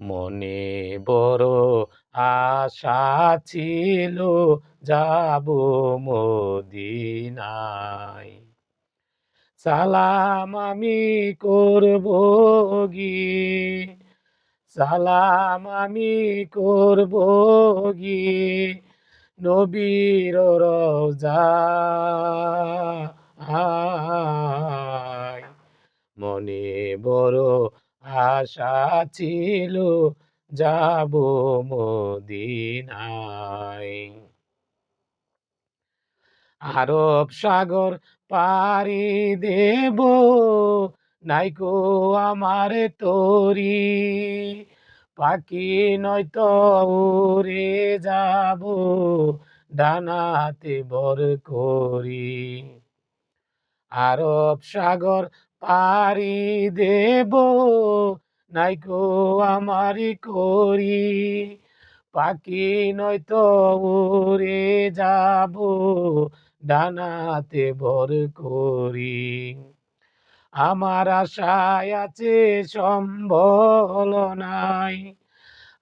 মনে বড় আশা ছিল, যাব মদিনায়। সালাম আমি করব গিয়ে সালাম আমি করব গিয়ে নবীর রোজা মনে বড় আশা ছিল, যাব মদিনায়। আরব সাগর পারি দেব নাইকো আমার তরি। পাখি নয়তো উড়ে যাব, ডানাতে বর করি। আরব সাগর পারি দেব নাইকো আমারি করি। পাখি নয়তো উড়ে যাব, ডানাতে বর করি। আমার আশায় আছে সম্বল নাই,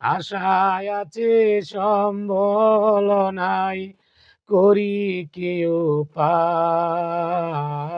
আশায় আছে সম্বল নাই, করি কেউ পাই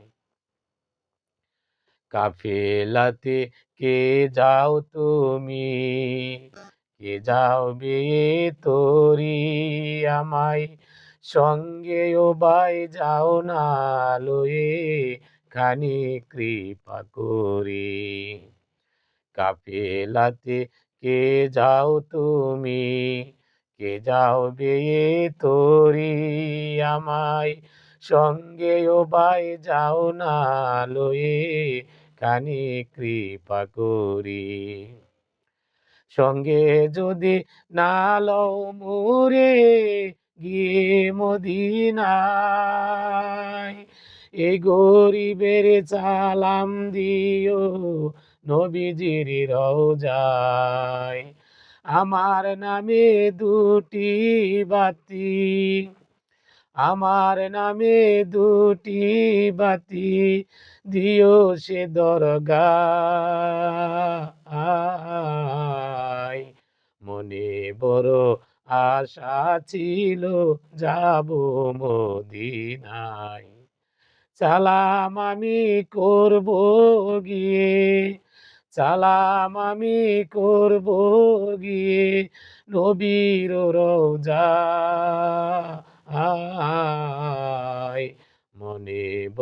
কাফেলাতে কে যাও তুমি? কে যাও বে তোরি? আমায় সঙ্গে ও বাই যাও না লয়ে খানি কৃপা করি। কাফেলাতে কে যাও তুমি? কে যাও বে তোরি? আমায় সঙ্গে ও বাই যাও না লয়ে কানি কৃপা করি। সঙ্গে যদি না লও মুরে, গিয়ে মদিনায়। এই গরিবের চালাম দিও, নবীজির রওজায়। আমার নামে দুটি বাতি আমার নামে দুটি বাতি দিও সে দরগা মনে বড় আশা ছিল, যাব মদিনায়। সালাম আমি করব গিয়ে, সালাম আমি করব গিয়ে, নবীর রোজা